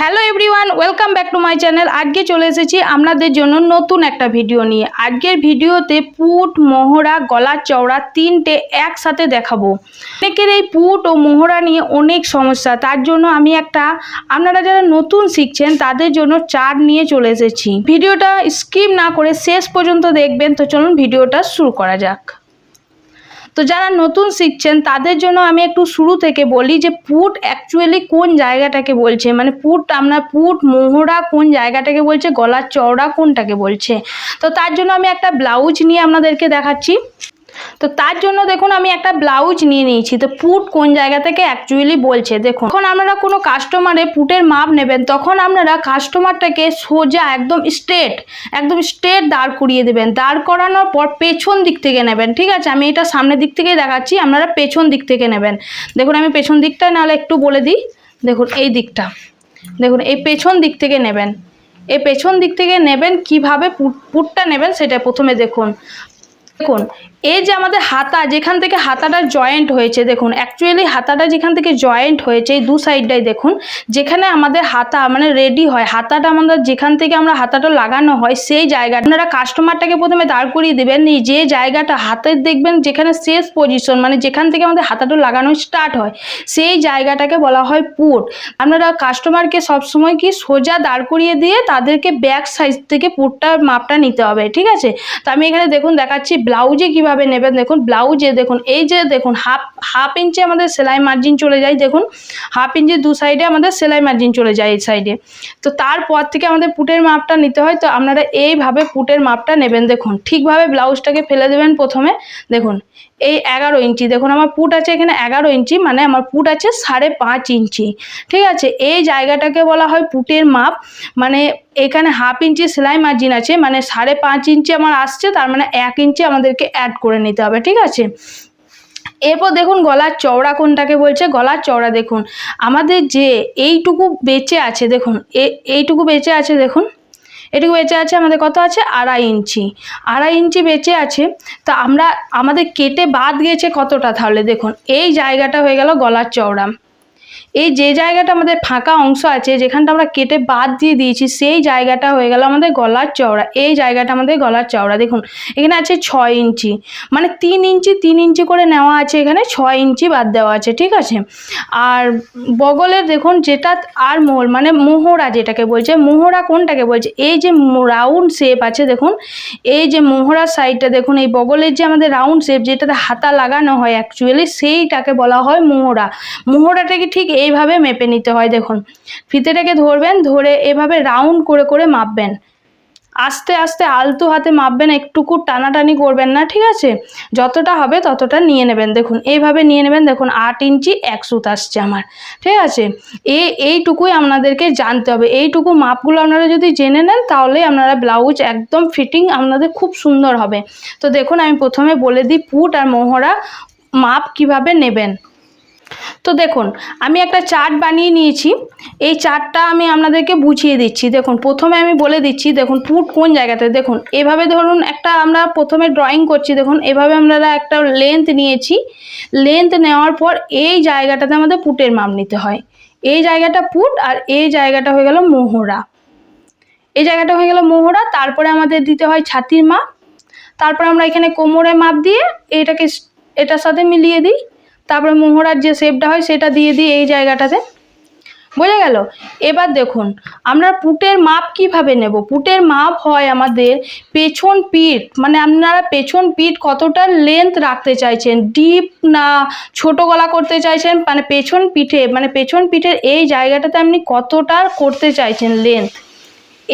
Hello everyone welcome back to my channel আজকে চলে এসেছি আপনাদের জন্য নতুন একটা ভিডিও নিয়ে। আজকের ভিডিওতে পুট, মোহরা, গলার চওড়া তিনটে একসাথে দেখাবো। অনেকের এই পুট ও মোহরা নিয়ে অনেক সমস্যা। তার জন্য আমি একটা, আপনারা যারা নতুন শিখছেন, তাদের জন্য চার্ট নিয়ে চলে এসেছি। ভিডিওটা স্কিপ না করে শেষ পর্যন্ত দেখবেন। তো চলুন ভিডিওটা শুরু করা যাক। তো যারা নতুন শিখছেন, তাদের জন্য আমি একটু শুরু থেকে বলি যে পুট অ্যাকচুয়ালি কোন জায়গাটাকে বলছে? মানে পুট আপনার পুট মোহরা কোন জায়গাটাকে বলছে? গলার চওড়া কোনটাকে বলছে? তো তার জন্য আমি একটা ব্লাউজ নিয়ে আপনাদেরকে দেখাচ্ছি। তো তার জন্য দেখুন আমি একটা ব্লাউজ নিয়ে নিয়েছি। তো পুট কোন জায়গা থেকে অ্যাকচুয়ালি বলছে? দেখুন, যখন আপনারা কোনো কাস্টমারে পুটের মাপ নেবেন, তখন আপনারা কাস্টমারটাকে সোজা একদম স্ট্রেট একদম স্ট্রেট দাঁড় করিয়ে দেবেন। দাঁড় করানোর পর পেছন দিক থেকে নেবেন, ঠিক আছে? আমি এটা সামনের দিক থেকেই দেখাচ্ছি, আপনারা পেছন দিক থেকে নেবেন। দেখুন, আমি পেছন দিকটা নাহলে একটু বলে দিই। দেখুন, এই দিকটা। দেখুন, এই পেছন দিক থেকে নেবেন। এই পেছন দিক থেকে নেবেন, কীভাবে পুট- পুটটা নেবেন সেটা প্রথমে দেখুন। দেখুন এই যে আমাদের হাতা, যেখান থেকে হাতাটা জয়েন্ট হয়েছে, দেখুন অ্যাকচুয়ালি হাতাটা যেখান থেকে জয়েন্ট হয়েছে, এই দু সাইডটাই দেখুন, যেখানে আমাদের হাতা মানে রেডি হয়, হাতাটা আমাদের যেখান থেকে আমরা হাতাটা লাগানো হয়, সেই জায়গা আপনারা কাস্টমারটাকে প্রথমে দাঁড় করিয়ে দেবেন যে জায়গাটা হাতের দেখবেন, যেখানে শেষ পজিশন মানে যেখান থেকে আমাদের হাতাটা লাগানো স্টার্ট হয়, সেই জায়গাটাকে বলা হয় পুট। আপনারা কাস্টমারকে সবসময় কি সোজা দাঁড় করিয়ে দিয়ে তাদেরকে ব্যাক সাইজ থেকে পুটটার মাপটা নিতে হবে, ঠিক আছে? তো আমি এখানে দেখুন দেখাচ্ছি ব্লাউজে কীভাবে নেবেন। দেখুন ব্লাউজে দেখুন, এই যে দেখুন হাফ হাফ ইঞ্চি আমাদের সেলাই মার্জিন চলে যায়। দেখুন হাফ ইঞ্চি দু সাইডে আমাদের সেলাই মার্জিন চলে যায় এই সাইডে তো তারপর থেকে আমাদের পুটের মাপটা নিতে হয়। তো আপনারা এইভাবে পুটের মাপটা নেবেন। দেখুন, ঠিকভাবে ব্লাউজটাকে ফেলে দেবেন প্রথমে। দেখুন এই এগারো ইঞ্চি। দেখুন, আমার পুট আছে এখানে এগারো ইঞ্চি মানে আমার পুট আছে সাড়ে পাঁচ ইঞ্চি। ঠিক আছে? এই জায়গাটাকে বলা হয় পুটের মাপ। মানে এখানে হাফ ইঞ্চি সেলাই মার্জিন আছে মানে সাড়ে পাঁচ ইঞ্চি আমার আসছে, তার মানে এক ইঞ্চি আমাদেরকে অ্যাড করে নিতে হবে। ঠিক আছে? এরপর দেখুন, গলার চওড়া কোনটাকে বলছে? গলার চওড়া দেখুন। আমাদের যে এইটুকু বেঁচে আছে, দেখুন এইটুকু বেঁচে আছে, দেখুন। এটুকু বেঁচে আছে, আমাদের কত আছে? আড়াই ইঞ্চি। আড়াই ইঞ্চি বেঁচে আছে, তা আমরা, আমাদের কেটে বাদ গেছে কতটা? তাহলে দেখুন, এই জায়গাটা হয়ে গেল গলার চওড়া। এই যে জায়গাটা আমাদের ফাঁকা অংশ আছে, যেখানটা আমরা কেটে বাদ দিয়ে দিয়েছি, সেই জায়গাটা হয়ে গেল আমাদের গলার চওড়া। এই জায়গাটা আমাদের গলার চওড়া। দেখুন, এখানে আছে ছয় ইঞ্চি। মানে তিন ইঞ্চি তিন ইঞ্চি করে নেওয়া আছে এখানে, ছয় ইঞ্চি বাদ দেওয়া আছে, ঠিক আছে? আর বগলের দেখুন, যেটা আর মোহর মানে মোহরা যেটাকে বলছে, মোহরা কোনটাকে বলছে? এই যে রাউন্ড শেপ আছে, দেখুন, এই যে মোহরার সাইডটা, দেখুন, এই বগলের যে আমাদের রাউন্ড শেপ, যেটাতে হাতা লাগানো হয় অ্যাকচুয়ালি সেইটাকে বলা হয় মোহরা। মোহরাটাকে ঠিক এইভাবে মেপে নিতে হয়, দেখুন। ফিতেটাকে ধরবেন, ধরে এভাবে রাউন্ড করে করে মাপবেন। আস্তে আস্তে আলতু হাতে মাপবেন, একটুকু টানাটানি করবেন না, ঠিক আছে? যতটা হবে ততটা নিয়ে নেবেন, দেখুন। এইভাবে নিয়ে নেবেন, দেখুন, আট ইঞ্চি এক সুত আসছে আমার, ঠিক আছে? এই এইটুকুই আপনাদেরকে জানতে হবে। এইটুকু মাপগুলো আপনারা যদি জেনে নেন, তাহলেই আপনারা ব্লাউজ একদম ফিটিং আপনাদের খুব সুন্দর হবে। তো দেখুন, আমি প্রথমে বলে দিই পুট আর মোহরা মাপ কীভাবে নেবেন। তো দেখুন, আমি একটা চার্ট বানিয়ে নিয়েছি। এই চার্টটা আমি আপনাদেরকে বুঝিয়ে দিচ্ছি। দেখুন, প্রথমে আমি বলে দিচ্ছি, দেখুন, পুট কোন জায়গাতে? দেখুন, এভাবে ধরুন একটা আমরা প্রথমে ড্রয়িং করছি, দেখুন, এভাবে আমরা একটা লেন্থ নিয়েছি। লেন্থ নেওয়ার পর এই জায়গাটাতে আমাদের পুটের মাপ নিতে হয়। এই জায়গাটা পুট আর এই জায়গাটা হয়ে গেল মোহরা। এই জায়গাটা হয়ে গেল মোহরা, তারপরে আমাদের দিতে হয় ছাতির মাপ। তারপরে আমরা এখানে কোমরে মাপ দিয়ে এটাকে, এটার সাথে মিলিয়ে দিই। তারপরে মোহরার যে শেপটা হয়, সেটা দিয়ে দিই এই জায়গাটাতে বোঝা গেল? এবার দেখুন, আমরা পুটের মাপ কীভাবে নেব? পুটের মাপ হয় আমাদের পেছন পিঠ মানে আপনারা পেছন পিঠ কতটা লেন্থ রাখতে চাইছেন? ডিপ না ছোট গলা করতে চাইছেন? মানে পেছন পিঠে মানে পেছন পিঠের এই জায়গাটাতে আপনি কতটা করতে চাইছেন লেন্থ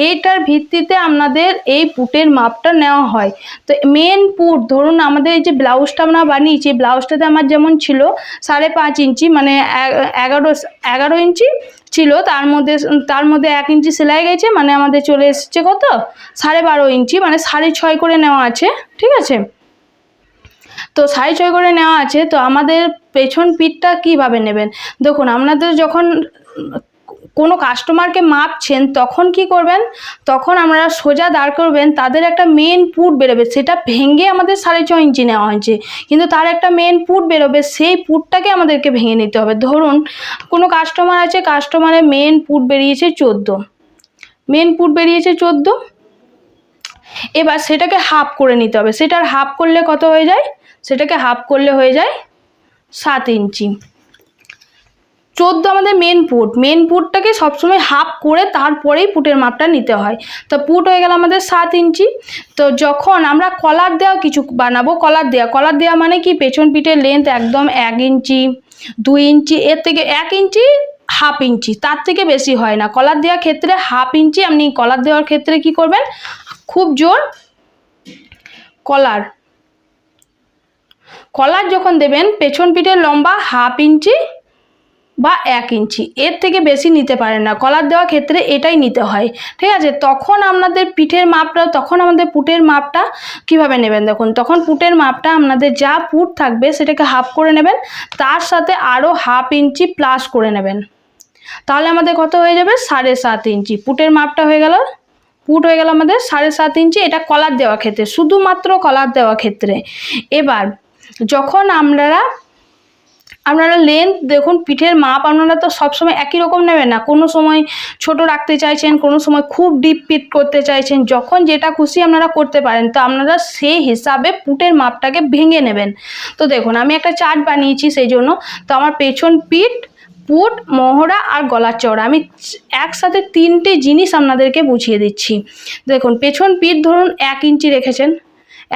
এইটার ভিত্তিতে আপনাদের এই পুটের মাপটা নেওয়া হয়। তো মেন পুট, ধরুন আমাদের এই যে ব্লাউজটা আমরা বানিয়েছি এই ব্লাউজটাতে আমার যেমন ছিল সাড়ে পাঁচ ইঞ্চি মানে এগারো এগারো ইঞ্চি ছিল, তার মধ্যে তার মধ্যে এক ইঞ্চি সেলাই গেছে মানে আমাদের চলে এসেছে কত? সাড়ে বারো ইঞ্চি মানে সাড়ে ছয় করে নেওয়া আছে, ঠিক আছে? তো সাড়ে ছয় করে নেওয়া আছে, তো আমাদের পেছন পিঠটা কীভাবে নেবেন? দেখুন আপনাদের যখন কোনো কাস্টমারকে মাপছেন, তখন কি করবেন? তখন আমরা সোজা দাঁড় করবেন, তাদের একটা মেন পুট বেরোবে, সেটা ভেঙে আমাদের সাড়ে ছ ইঞ্চি নেওয়া হয়েছে। কিন্তু তার একটা মেন পুট বেরোবে, সেই পুটটাকে আমাদেরকে ভেঙে নিতে হবে। ধরুন, কোনো কাস্টমার আছে কাস্টমারের মেন পুট বেরিয়েছে চোদ্দ। মেন পুট বেরিয়েছে চোদ্দ। এবার সেটাকে হাফ করে নিতে হবে। সেটার হাফ করলে কত হয়ে যায়? সেটাকে হাফ করলে হয়ে যায় সাত ইঞ্চি চোদ্দ আমাদের মেন পুট মেন পুটটাকে সবসময় হাফ করে তারপরেই পুটের মাপটা নিতে হয়। তো পুট হয়ে গেল আমাদের সাত ইঞ্চি। তো যখন আমরা কলার দেওয়া কিছু বানাবো কলার দেওয়া কলার দেওয়া মানে কি? পেছন পিঠের লেন্থ একদম এক ইঞ্চি, দুই ইঞ্চি, এর থেকে এক ইঞ্চি হাফ ইঞ্চি। তার থেকে বেশি হয় না। কলার দেওয়ার ক্ষেত্রে হাফ ইঞ্চি। আপনি কলার দেওয়ার ক্ষেত্রে কি করবেন? খুব জোর কলার কলার যখন দেবেন, পেছন পিঠের লম্বা হাফ ইঞ্চি বা এক ইঞ্চি। এর থেকে বেশি নিতে পারেন না। কলার দেওয়ার ক্ষেত্রে এটাই নিতে হয়। ঠিক আছে? তখন আপনাদের পিঠের মাপটা, তখন আমাদের পুটের মাপটা কীভাবে নেবেন দেখুন? তখন পুটের মাপটা আপনাদের যা পুট থাকবে সেটাকে হাফ করে নেবেন। তার সাথে আরও হাফ ইঞ্চি প্লাস করে নেবেন। তাহলে আমাদের কত হয়ে যাবে? সাড়ে সাত ইঞ্চি। পুটের মাপটা হয়ে গেল। পুট হয়ে গেল আমাদের সাড়ে সাত ইঞ্চি। এটা কলার দেওয়া ক্ষেত্রে। শুধুমাত্র কলার দেওয়া ক্ষেত্রে। এবার যখন আপনারা আপনারা লেন্থ দেখুন, পিঠের মাপ আপনারা তো সবসময় একই রকম নেবেন না। কোনো সময় ছোট রাখতে চাইছেন, কোনো সময় খুব ডিপ পিট করতে চাইছেন, যখন যেটা খুশি আপনারা করতে পারেন। তো আপনারা সেই হিসাবে পুটের মাপটাকে ভেঙে নেবেন। তো দেখুন, আমি একটা চার্ট বানিয়েছি সেই জন্য। তো আমার পেছন পিঠ, পুট, মহড়া আর গলার চওড়া। আমি একসাথে তিনটে জিনিস আপনাদেরকে বুঝিয়ে দিচ্ছি। দেখুন, পেছন পিঠ ধরুন এক ইঞ্চি রেখেছেন।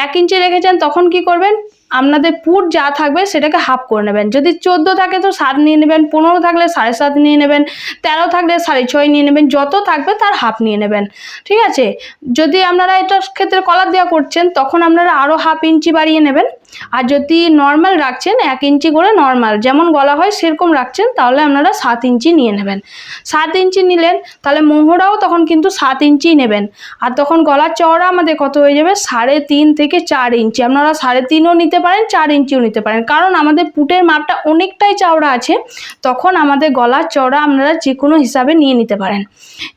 এক ইঞ্চি রেখেছেন, তখন কি করবেন? আপনাদের পুট যা থাকবে সেটাকে হাফ করে নেবেন। যদি চোদ্দ থাকে তো সাত নিয়ে নেবেন, পনেরো থাকলে সাড়ে সাত নিয়ে নেবেন, তেরো থাকলে সাড়ে ছয় নিয়ে নেবেন, যত থাকবে তার হাফ নিয়ে নেবেন। ঠিক আছে? যদি আপনারা এটার ক্ষেত্রে কলার দেওয়া করছেন, তখন আপনারা আরও হাফ ইঞ্চি বাড়িয়ে নেবেন। আর যদি নর্মাল রাখছেন, এক ইঞ্চি করে নর্মাল যেমন গলা হয় সেরকম রাখছেন, তাহলে আপনারা সাত ইঞ্চি নিয়ে নেবেন। সাত ইঞ্চি নিলেন, তাহলে মোহরাও তখন কিন্তু সাত ইঞ্চি নেবেন। আর তখন গলার চওড়া আমাদের কত হয়ে যাবে? সাড়ে তিন থেকে চার ইঞ্চি। আপনারা সাড়ে তিনও নিতে পারেন, চার ইঞ্চিও নিতে পারেন। কারণ আমাদের পুটের মাপটা অনেকটাই চওড়া আছে, তখন আমাদের গলার চওড়া আপনারা যে কোনো হিসাবে নিয়ে নিতে পারেন।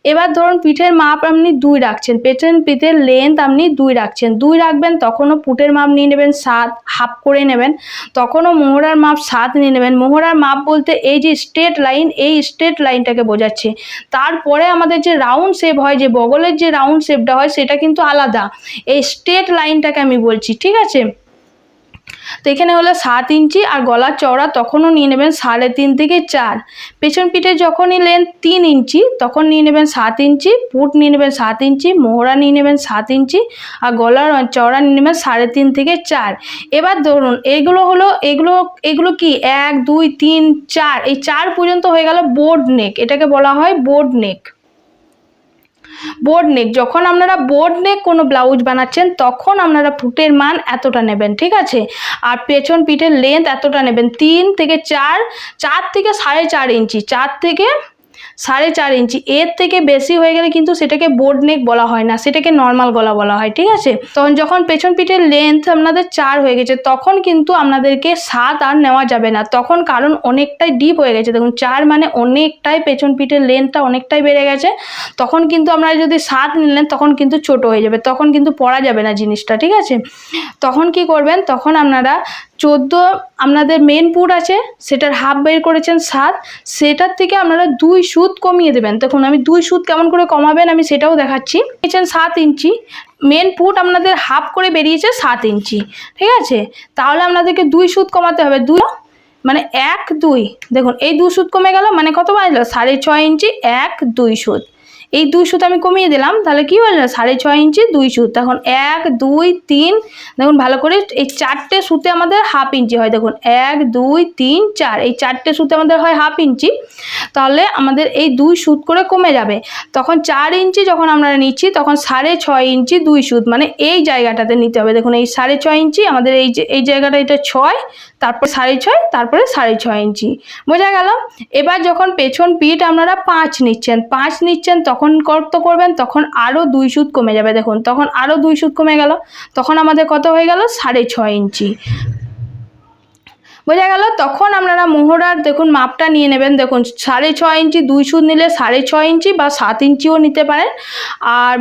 এবার ধরুন পিঠের মাপ আপনি দুই রাখছেন পেছন পিঠের লেন্থ আপনি দুই রাখছেন। দুই রাখবেন, তখনও পুটের মাপ নিয়ে নেবেন সাত হাফ করে নেবেন। তখনও মোহরার মাপ সাত নিয়ে নেবেন। মোহরার মাপ বলতে এই যে স্ট্রেট লাইন এই স্ট্রেট লাইনটাকে বোঝাচ্ছে। তারপরে আমাদের যে রাউন্ড শেপ হয়, যে বগলের যে রাউন্ড শেপটা হয়, সেটা কিন্তু আলাদা। এই স্ট্রেট লাইনটাকে আমি বলছি, ঠিক আছে? তো এখানে হলো সাত ইঞ্চি আর গলার চওড়া তখনও নিয়ে নেবেন সাড়ে তিন থেকে চার। পেছন পিঠে যখনই লেন তিন ইঞ্চি, তখন নিয়ে নেবেন সাত ইঞ্চি পুট নিয়ে নেবেন সাত ইঞ্চি, মোহরা নিয়ে নেবেন সাত ইঞ্চি আর গলার চওড়া নিয়ে নেবেন সাড়ে তিন থেকে চার। এবার ধরুন এগুলো হলো, এগুলো এগুলো কি? এক, দুই, তিন, চার, এই চার পর্যন্ত হয়ে গেল বোর্ড নেক। এটাকে বলা হয় বোর্ড নেক। বোর্ড নেক যখন আপনারা বোর্ড নেক কোনো ব্লাউজ বানাচ্ছেন, তখন আপনারা ফুটের মান এতটা নেবেন, ঠিক আছে? আর পেছন পিঠের লেন্থ এতটা নেবেন, তিন থেকে চার চার থেকে সাড়ে চার ইঞ্চি, চার থেকে সাড়ে চার ইঞ্চি। এর থেকে বেশি হয়ে গেলে কিন্তু সেটাকে বোর্ড নেক বলা হয় না, সেটাকে নর্মাল গলা বলা হয়, ঠিক আছে? তখন যখন পেছন পিঠের লেন্থ আপনাদের চার হয়ে গেছে, তখন কিন্তু আপনাদেরকে সাত আর নেওয়া যাবে না। তখন কারণ অনেকটাই ডিপ হয়ে গেছে। দেখুন, চার মানে অনেকটাই পেছন পিঠের লেন্থটা অনেকটাই বেড়ে গেছে। তখন কিন্তু আপনারা যদি সাত নিলেন, তখন কিন্তু ছোট হয়ে যাবে, তখন কিন্তু পরা যাবে না জিনিসটা, ঠিক আছে? তখন কি করবেন? তখন আপনারা চোদ্দ আপনাদের মেন পুট আছে, সেটার হাফ বের করেছেন সাত, সেটার থেকে আপনারা দুই সুদ কমিয়ে দেবেন। দেখুন, আমি দুই সুদ কেমন করে কমাবেন আমি সেটাও দেখাচ্ছি। নিয়েছেন সাত ইঞ্চি মেন পুট আপনাদের হাফ করে বেরিয়েছে সাত ইঞ্চি, ঠিক আছে? তাহলে আপনাদেরকে দুই সুদ কমাতে হবে, দুই মানে এক, দুই। দেখুন, এই দু সুদ কমে গেল মানে কত বাজলো? সাড়ে ছয় ইঞ্চি, এক, দুই সুত এই দুই সুত আমি কমিয়ে দিলাম। তাহলে কি হলো? সাড়ে ছয় ইঞ্চি দুই সুত। তখন এক, দুই, তিন। দেখুন, ভালো করে এই চারটে সুতে আমাদের হাফ ইঞ্চি হয়। দেখুন, এক, দুই, তিন, চার। এই চারটে সুতে আমাদের হয় হাফ ইঞ্চি। তাহলে আমাদের এই দুই সুত করে কমে যাবে। তখন চার ইঞ্চি যখন আমরা নিচ্ছি, তখন সাড়ে ছয় ইঞ্চি দুই সুত। মানে এই জায়গাটাতে নিতে হবে। দেখুন, এই সাড়ে ছয় ইঞ্চি, আমাদের এই যে, এই জায়গাটা এটা ছয়, তারপর সাড়ে ছয়, তারপরে সাড়ে ছয় ইঞ্চি। বোঝা গেল? এবার যখন পেছন পিঠ আপনারা পাঁচ নিচ্ছেন পাঁচ নিচ্ছেন, তখন কত করবেন, তখন আরও দুই সুত কমে যাবে। দেখুন, তখন আরও দুই সুত কমে গেল। তখন আমাদের কত হয়ে গেল? সাড়ে ছয় ইঞ্চি। বোঝা গেল? তখন আপনারা মোহরার, দেখুন, মাপটা নিয়ে নেবেন। দেখুন, সাড়ে ছয় ইঞ্চি, দুই সুদ নিলে সাড়ে ছয় ইঞ্চি বা সাত ইঞ্চিও নিতে পারেন। আর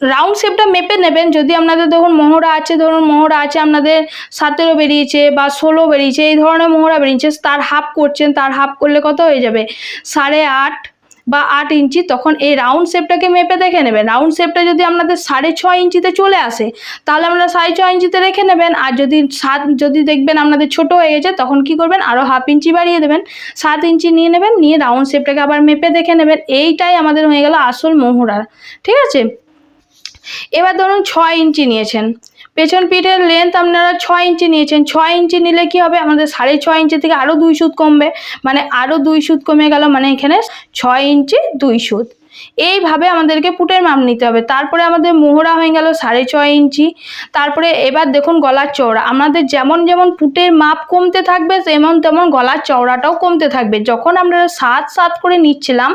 রাউন্ড শেপটা মেপে নেবেন। যদি আপনাদের, দেখুন, মোহরা আছে, ধরুন, মোহরা আছে, আপনাদের সতেরো বেরিয়েছে বা ষোলো বেরিয়েছে, এই ধরনের মোহরা বেরিয়েছে, তার হাফ করছেন, তার হাফ করলে কত হয়ে যাবে? সাড়ে আট বা আট ইঞ্চি, তখন এই রাউন্ড শেপটাকে মেপে দেখে নেবেন। রাউন্ড শেপটা যদি আপনাদের সাড়ে ছয় ইঞ্চিতে চলে আসে, তাহলে আপনারা সাড়ে ছয় ইঞ্চিতে রেখে নেবেন। আর যদি সাত, যদি দেখবেন আপনাদের ছোট হয়ে গেছে, তখন কি করবেন? আরও হাফ ইঞ্চি বাড়িয়ে দেবেন। সাত ইঞ্চি নিয়ে নেবেন, নিয়ে রাউন্ড শেপটাকে আবার মেপে দেখে নেবেন। এইটাই আমাদের হয়ে গেল আসল মোহরা ঠিক আছে? এবার ধরুন ছয় ইঞ্চি নিয়েছেন। পেছন পিঠের লেন্থ আপনারা ছয় ইঞ্চি নিয়েছেন। ছয় ইঞ্চি নিলে কি হবে? আমাদের সাড়ে ছয় ইঞ্চি থেকে আরও দুই সুদ কমবে। মানে আরও দুই সুদ কমে গেল মানে এখানে ছয় ইঞ্চি দুই সুদ এইভাবে আমাদেরকে পুটের মাপ নিতে হবে। তারপরে আমাদের মোহরা হয়ে গেল সাড়ে ছয় ইঞ্চি। তারপরে এবার দেখুন গলার চওড়া। আমাদের যেমন যেমন পুটের মাপ কমতে থাকবে, তেমন তেমন গলার চওড়াটাও কমতে থাকবে। যখন আমরা সাত সাত করে নিচ্ছিলাম,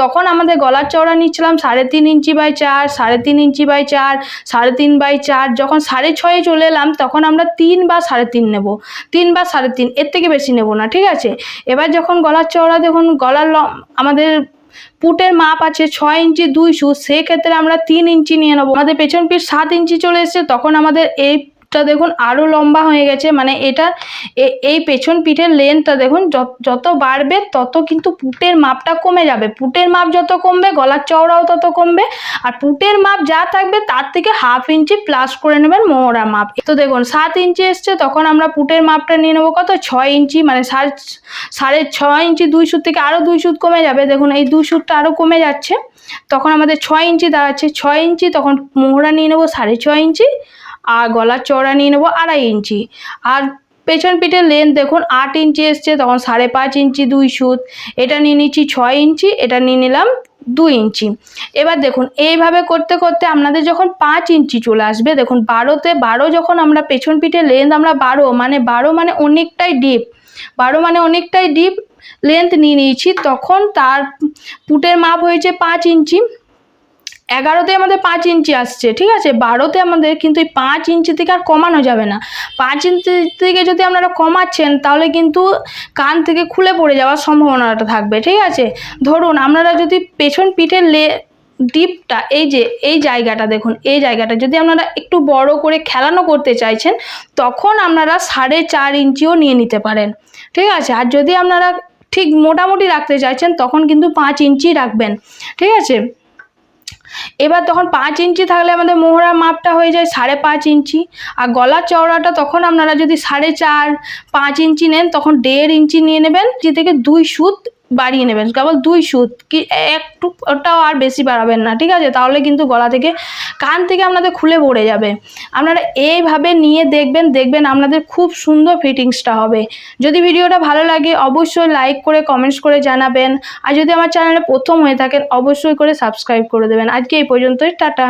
তখন আমাদের গলার চওড়া নিচ্ছিলাম সাড়ে তিন ইঞ্চি বাই চার, সাড়ে তিন ইঞ্চি বাই চার, সাড়ে তিন বাই চার। যখন সাড়ে ছয়ে চলে এলাম, তখন আমরা তিন বা সাড়ে তিন নেব। তিন বা সাড়ে তিন, এর থেকে বেশি নেব না, ঠিক আছে? এবার যখন গলার চওড়া, দেখুন গলার আমাদের পুটের মাপ আছে ছয় ইঞ্চি দুই সু সেক্ষেত্রে আমরা তিন ইঞ্চি নিয়ে নেব। আমাদের পেছন পিঠ সাত ইঞ্চি চলে এসছে, তখন আমাদের এইটা দেখুন আরও লম্বা হয়ে গেছে। মানে এটা এই পেছন পিঠের লেন্থটা দেখুন, যত- যত বাড়বে তত কিন্তু পুটের মাপটা কমে যাবে। পুটের মাপ যত কমবে, গলার চওড়াও তত কমবে। আর পুটের মাপ যা থাকবে তার থেকে হাফ ইঞ্চি প্লাস করে নেবেন মোহরা মাপ। তো দেখুন, সাত ইঞ্চি এসছে, তখন আমরা পুটের মাপটা নিয়ে নেব কত? ছয় ইঞ্চি মানে সাড়ে সাড়ে ছয় ইঞ্চি দুই সুত থেকে আরও দুই সুত কমে যাবে। দেখুন, এই দুই সুতটা আরও কমে যাচ্ছে। তখন আমাদের ছয় ইঞ্চি দাঁড়াচ্ছে। ছয় ইঞ্চি তখন মোহরা নিয়ে নেব সাড়ে ছয় ইঞ্চি আর গলার চওড়া নিয়ে নেব আড়াই ইঞ্চি। আর পেছন পিঠের লেন্থ দেখুন, আট ইঞ্চি এসছে, তখন সাড়ে পাঁচ ইঞ্চি, দুই সুত। এটা নিয়ে নিচ্ছি ছয় ইঞ্চি, এটা নিয়ে নিলাম দুই ইঞ্চি। এবার দেখুন, এইভাবে করতে করতে আপনাদের যখন পাঁচ ইঞ্চি চলে আসবে, দেখুন, বারোতে বারো যখন আমরা পেছন পিঠে লেন্থ আমরা বারো মানে বারো মানে অনেকটাই ডিপ বারো মানে অনেকটাই ডিপ লেন্থ নিয়ে নিয়েছি, তখন তার পুটের মাপ হয়েছে পাঁচ ইঞ্চি। এগারোতে আমাদের পাঁচ ইঞ্চি আসছে, ঠিক আছে? বারোতে আমাদের কিন্তু এই পাঁচ ইঞ্চি থেকে আর কমানো যাবে না। পাঁচ ইঞ্চি থেকে যদি আপনারা কমাচ্ছেন, তাহলে কিন্তু কান থেকে খুলে পড়ে যাওয়ার সম্ভাবনাটা থাকবে, ঠিক আছে? ধরুন, আপনারা যদি পেছন পিঠের লে, ডিপটা, এই যে, এই জায়গাটা দেখুন, এই জায়গাটা, যদি আপনারা একটু বড় করে খেলানো করতে চাইছেন, তখন আপনারা সাড়ে চার ইঞ্চিও নিয়ে নিতে পারেন, ঠিক আছে? আর যদি আপনারা ঠিক মোটামুটি রাখতে চাইছেন, তখন কিন্তু পাঁচ ইঞ্চি রাখবেন, ঠিক আছে? এবার তখন পাঁচ ইঞ্চি থাকলে আমাদের মোহরার মাপটা হয়ে যায় সাড়ে পাঁচ ইঞ্চি। আর গলার চওড়াটা তখন আপনারা যদি সাড়ে চার, পাঁচ ইঞ্চি নেন তখন দেড় ইঞ্চি নিয়ে নেবেন, যে থেকে দুই সুত বাড়িয়ে নেবেন। কেবল দুই সুত, কি একটু ওটাও আর বেশি বাড়াবেন না, ঠিক আছে? তাহলে কিন্তু গলা থেকে কান থেকে আপনাদের খুলে পড়ে যাবে। আপনারা এইভাবে নিয়ে দেখবেন দেখবেন আপনাদের খুব সুন্দর ফিটিংসটা হবে। যদি ভিডিওটা ভালো লাগে, অবশ্যই লাইক করে, কমেন্টস করে জানাবেন। আর যদি আমার চ্যানেলে প্রথম হয়ে থাকেন, অবশ্যই করে সাবস্ক্রাইব করে দেবেন। আজকে এই পর্যন্তই, টাটা।